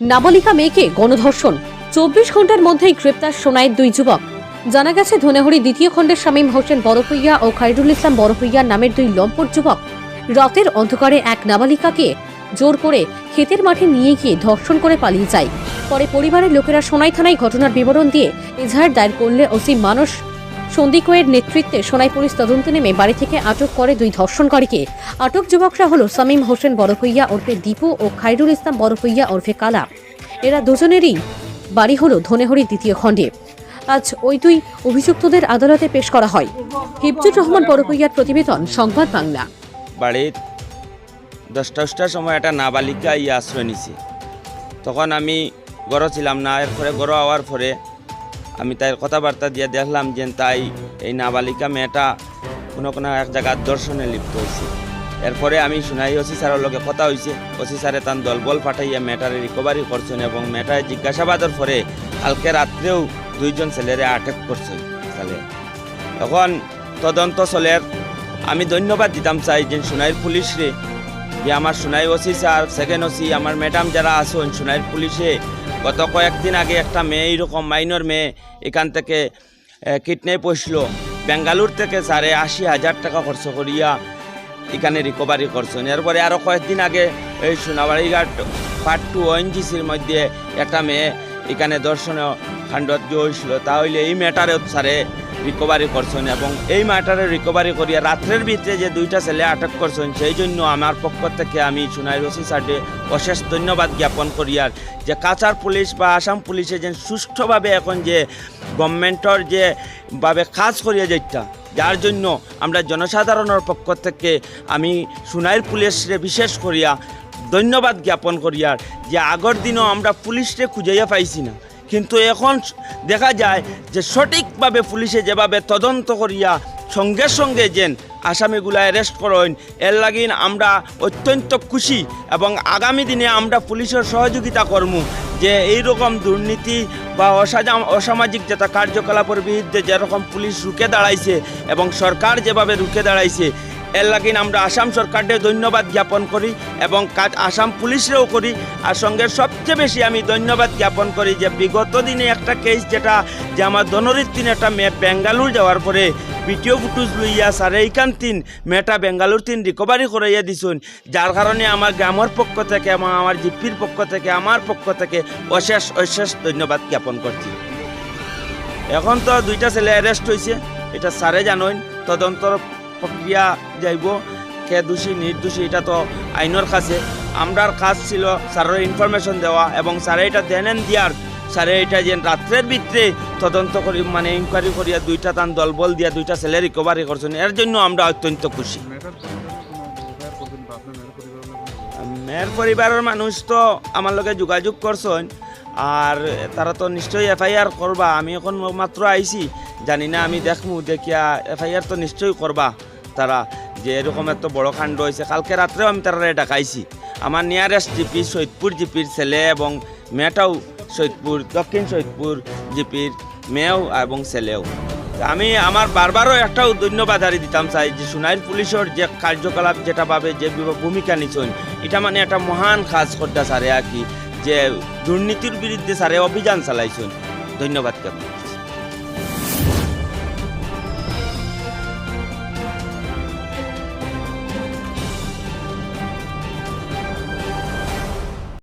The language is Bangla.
নাবালিকা মেয়েকে গণধর্ষণ। চব্বিশ ঘণ্টার মধ্যেই গ্রেপ্তার সোনাইয়ের দুই যুবক। জানা গেছে, ধনেহরি দ্বিতীয় খণ্ডের শামীম হোসেন বড়পুইয়া ও খাইরুল ইসলাম বড়পুইয়া নামের দুই লম্পট যুবক রাতের অন্ধকারে এক নাবালিকাকে জোর করে ক্ষেতের মাঠে নিয়ে গিয়ে ধর্ষণ করে পালিয়ে যায়। পরে পরিবারের লোকেরা সোনাই থানায় ঘটনার বিবরণ দিয়ে এজাহার দায়ের করলে ওসি মানস সন্দিকোয়ের নেতৃত্বে সোনাই পুলিশ তদন্তে নেমে বাড়ি থেকে আটক করে দুই ধর্ষণকারীকে। আটক যুবকরা হলো সামিম হোসেন বড়পুইয়া ওরফে দীপু ও খাইরুল ইসলাম বড়পুইয়া ওরফে কালা। এরা দুজনেরই বাড়ি হলো ধনেহরি দ্বিতীয় খণ্ডে। আজ ওই দুই অভিযুক্তদের আদালতে পেশ করা হয়। হিফজুর রহমান বড়পুইয়ার প্রতিবেদন, সংবাদ বাংলা। বাড়িত দশটা দশটার সময় একটা নাবালিকা ইয়ে আশ্রয় নিছি। তখন আমি গড় ছিলাম না, এরপরে গড় হওয়ার পরে আমি তাই কথাবার্তা দিয়ে দেখলাম যে তাই এই নাবালিকা মেয়েটা কোনো কোনো এক জায়গার দর্শনে লিপ্ত হয়েছে এরপরে আমি শুনাই, ওসি স্যারের লগে কথা হয়েছে ওসি স্যারে তার দলবল পাঠাইয়া মেয়েটারে রিকভারি করছেন এবং মেয়েটার জিজ্ঞাসাবাদের পরে কালকে রাত্রেও দুইজন ছেলেরে আটক করছেন তাহলে এখন তদন্ত চলের, আমি ধন্যবাদ দিতাম চাই যে সোনাইর পুলিশরে। যে আমার Sonai OC sir second OC, আমার ম্যাডাম যারা আসুন সোনাইর পুলিশে গত কয়েকদিন আগে একটা মেয়ে, এইরকম মাইনর মেয়ে, এখান থেকে কিডন্যাপ হয়েছিল বেঙ্গালুর থেকে সাড়ে আশি হাজার টাকা খরচ করিয়া এখানে রিকভারি করছেন। এরপরে আরও কয়েকদিন আগে এই সোনাবাড়িঘাট পার্ট টু ওএনজিসির মধ্যে একটা মেয়ে এখানে দর্শনীয় খাণ্ডত হয়েছিল। তাহলে এই ম্যাটারে স্যারে রিকভারি করছেন এবং এই ম্যাটারে রিকভারি করিয়া রাত্রের ভিতরে যে দুইটা ছেলে আটক করছেন, সেই জন্য আমার পক্ষ থেকে আমি সুনাই রসি সাডে অশেষ ধন্যবাদ জ্ঞাপন করিয়ার যে কাছার পুলিশ বা আসাম পুলিশে যে সুষ্ঠুভাবে এখন যে গভর্নমেন্টর যে ভাবে কাজ করিয়া যাইতা, যার জন্য আমরা জনসাধারণের পক্ষ থেকে আমি সুনাইর পুলিশরে বিশেষ করিয়া ধন্যবাদ জ্ঞাপন করিয়ার যে আগর দিনও আমরা পুলিশরে খুঁজাইয়া পাইছি না। কিন্তু এখন দেখা যায় যে সঠিকভাবে পুলিশে যেভাবে তদন্ত করিয়া সঙ্গে সঙ্গে যেন আসামিগুলা অ্যারেস্ট করেন, এর লাগিন আমরা অত্যন্ত খুশি এবং আগামী দিনে আমরা পুলিশের সহযোগিতা কর্ম যে এই রকম দুর্নীতি বা অসামাজিক যেটা কার্যকলাপের বিরুদ্ধে যেরকম পুলিশ রুখে দাঁড়াইছে এবং সরকার যেভাবে রুখে দাঁড়াইছে এর লাগিন আমরা আসাম সরকারকে ধন্যবাদ জ্ঞাপন করি এবং কাজ আসাম পুলিশরেও করি। আর সঙ্গে সবচেয়ে বেশি আমি ধন্যবাদ জ্ঞাপন করি যে বিগত দিনে একটা কেস যেটা, যে আমার দনরির তিন একটা মেয়ে বেঙ্গালুর যাওয়ার পরে ভিডিও ফুটুজ লইয়া সারে এইখান তিন মেয়েটা বেঙ্গালুর তিন রিকভারি করাইয়া দিছুন। যার কারণে আমার গ্রামের পক্ষ থেকে এবং আমার জিপির পক্ষ থেকে, আমার পক্ষ থেকে অশেষ অশেষ ধন্যবাদ জ্ঞাপন করছি। এখন তো দুইটা ছেলে অ্যারেস্ট হয়েছে এটা স্যারে জানেন তদন্তর প্রক্রিয়া যাইব কে দোষী নির্দোষী এটা তো আইনের কাছে আমরার কাজ ছিল স্যারের ইনফরমেশন দেওয়া এবং স্যারে এটা দেনেন দিয়ার। স্যারে এটা যে রাত্রের ভিতরে তদন্ত করি মানে ইনকোয়ারি করিয়া দুইটা তান দলবল দিয়া দুইটা ছেলে রিকভারি করছেন এর জন্য আমরা অত্যন্ত খুশি। মেয়ের পরিবারের মানুষ তো আমার লগে যোগাযোগ করছেন আর তারা তো নিশ্চয়ই এফআইআর করবা। আমি এখন মাত্র আইছি। জানি না, আমি দেখমু দেখিয়া এফআইআর তো নিশ্চয়ই করবা তারা। যে এরকম এত বড় কাণ্ড হয়েছে কালকে রাত্রেও আমি তারা ডাকাইছি। আমার নিয়ারেস্ট জিপি সৈয়দপুর জিপির ছেলে এবং মেয়েটাও সৈয়দপুর দক্ষিণ সৈয়দপুর জিপির মেয়েও এবং ছেলেও। আমি আমার বারবারও একটাও ধন্যবাদ হারি দিতাম চাই যে সোনাইর পুলিশের যে কার্যকলাপ যেটা পাবে, যে ভূমিকা নিচ্ছেন এটা মানে একটা মহান কাজ করতে স্যারে আর কি। যে দুর্নীতির বিরুদ্ধে স্যারে অভিযান চালাইছেন ধন্যবাদ করছি।